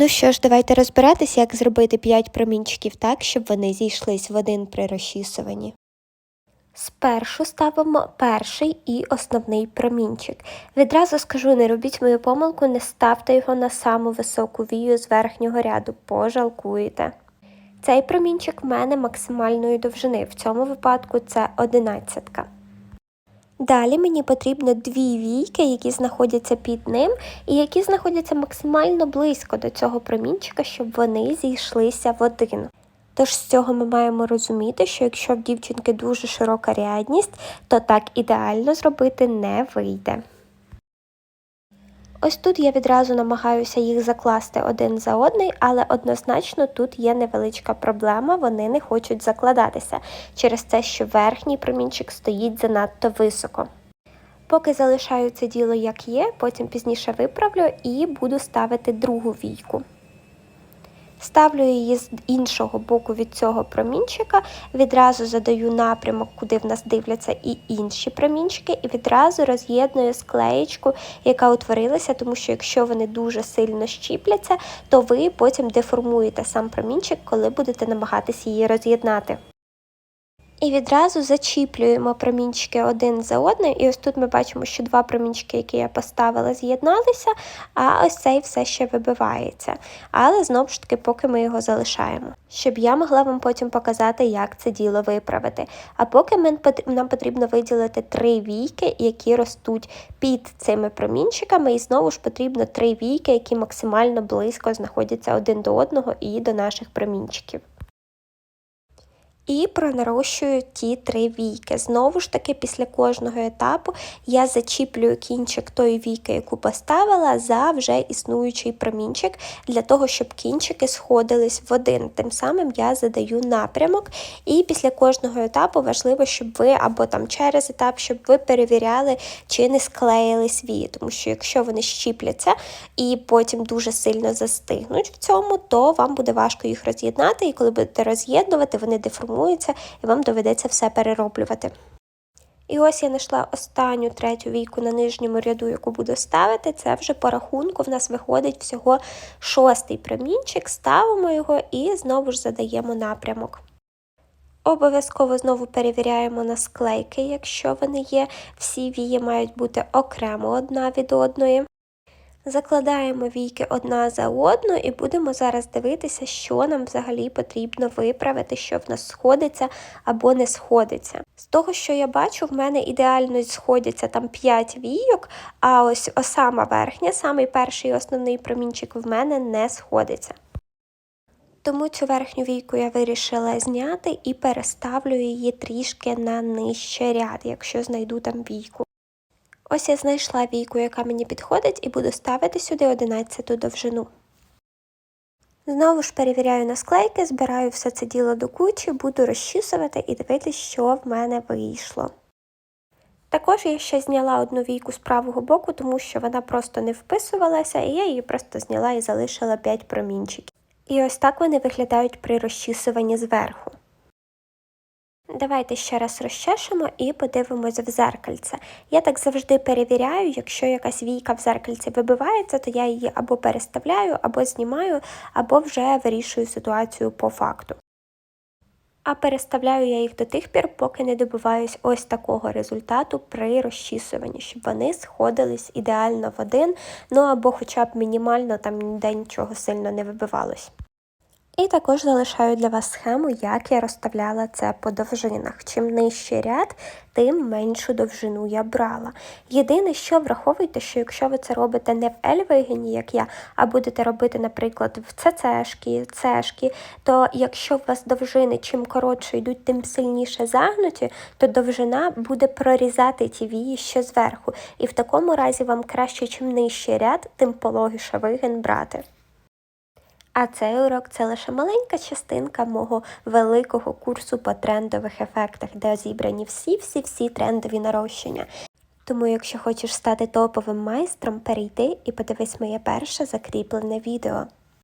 Ну що ж, давайте розбиратися, як зробити 5 промінчиків так, щоб вони зійшлись в один при розчісуванні. Спершу ставимо перший і основний промінчик. Відразу скажу, не робіть мою помилку, не ставте його на саму високу вію з верхнього ряду, пожалкуєте. Цей промінчик в мене максимальної довжини, в цьому випадку це одинадцятка. Далі мені потрібно дві війки, які знаходяться під ним, і які знаходяться максимально близько до цього промінчика, щоб вони зійшлися в один. Тож з цього ми маємо розуміти, що якщо в дівчинки дуже широка рядність, то так ідеально зробити не вийде. Ось тут я відразу намагаюся їх закласти один за одний, але однозначно тут є невеличка проблема, вони не хочуть закладатися через те, що верхній промінчик стоїть занадто високо. Поки залишаю це діло як є, потім пізніше виправлю і буду ставити другу війку. Ставлю її з іншого боку від цього промінчика, відразу задаю напрямок, куди в нас дивляться і інші промінчики, і відразу роз'єдную склеєчку, яка утворилася, тому що якщо вони дуже сильно щіпляться, то ви потім деформуєте сам промінчик, коли будете намагатися її роз'єднати. І відразу зачіплюємо промінчики один за одним. І ось тут ми бачимо, що два промінчики, які я поставила, з'єдналися, а ось цей все ще вибивається. Але знову ж таки, поки ми його залишаємо, щоб я могла вам потім показати, як це діло виправити. А поки нам потрібно виділити три війки, які ростуть під цими промінчиками, і знову ж потрібно три війки, які максимально близько знаходяться один до одного і до наших промінчиків і пронарощую ті три війки. Знову ж таки, після кожного етапу я зачіплюю кінчик тої війки, яку поставила, за вже існуючий промінчик, для того, щоб кінчики сходились в один. Тим самим я задаю напрямок. І після кожного етапу важливо, щоб ви або там через етап, щоб ви перевіряли, чи не склеїлись вії. Тому що якщо вони щіпляться і потім дуже сильно застигнуть в цьому, то вам буде важко їх роз'єднати, і коли будете роз'єднувати, вони деформуються формується, і вам доведеться все перероблювати. І ось я знайшла останню третю війку на нижньому ряду, яку буду ставити. Це вже по рахунку в нас виходить всього шостий промінчик, ставимо його і знову ж задаємо напрямок. Обов'язково знову перевіряємо на склейки, якщо вони є. Всі вії мають бути окремо одна від одної. Закладаємо війки одна за одну і будемо зараз дивитися, що нам взагалі потрібно виправити, що в нас сходиться або не сходиться. З того, що я бачу, в мене ідеально сходяться там 5 війок, а ось сама верхня, самий перший основний промінчик в мене не сходиться. Тому цю верхню війку я вирішила зняти і переставлю її трішки на нижчий ряд, якщо знайду там війку. Ось я знайшла війку, яка мені підходить, і буду ставити сюди 11 довжину. Знову ж перевіряю на склейки, збираю все це діло до кучі, буду розчісувати і дивитися, що в мене вийшло. Також я ще зняла одну війку з правого боку, тому що вона просто не вписувалася, і я її просто зняла і залишила 5 промінчиків. І ось так вони виглядають при розчісуванні зверху. Давайте ще раз розчешемо і подивимось в зеркальце. Я так завжди перевіряю, якщо якась війка в зеркальці вибивається, то я її або переставляю, або знімаю, або вже вирішую ситуацію по факту. А переставляю я їх до тих пір, поки не добиваюсь ось такого результату при розчісуванні, щоб вони сходились ідеально в один, ну або хоча б мінімально там ніде нічого сильно не вибивалось. І також залишаю для вас схему, як я розставляла це по довжинах. Чим нижчий ряд, тим меншу довжину я брала. Єдине, що враховуйте, що якщо ви це робите не в L-вигині, як я, а будете робити, наприклад, в ЦЦшки, Цшки, то якщо у вас довжини чим коротше йдуть, тим сильніше загнуті, то довжина буде прорізати ті вії ще зверху. І в такому разі вам краще, чим нижчий ряд, тим пологіше вигин брати. А цей урок це лише маленька частинка мого великого курсу по трендових ефектах, де зібрані всі-всі-всі трендові нарощення. Тому, якщо хочеш стати топовим майстром, перейди і подивись моє перше закріплене відео.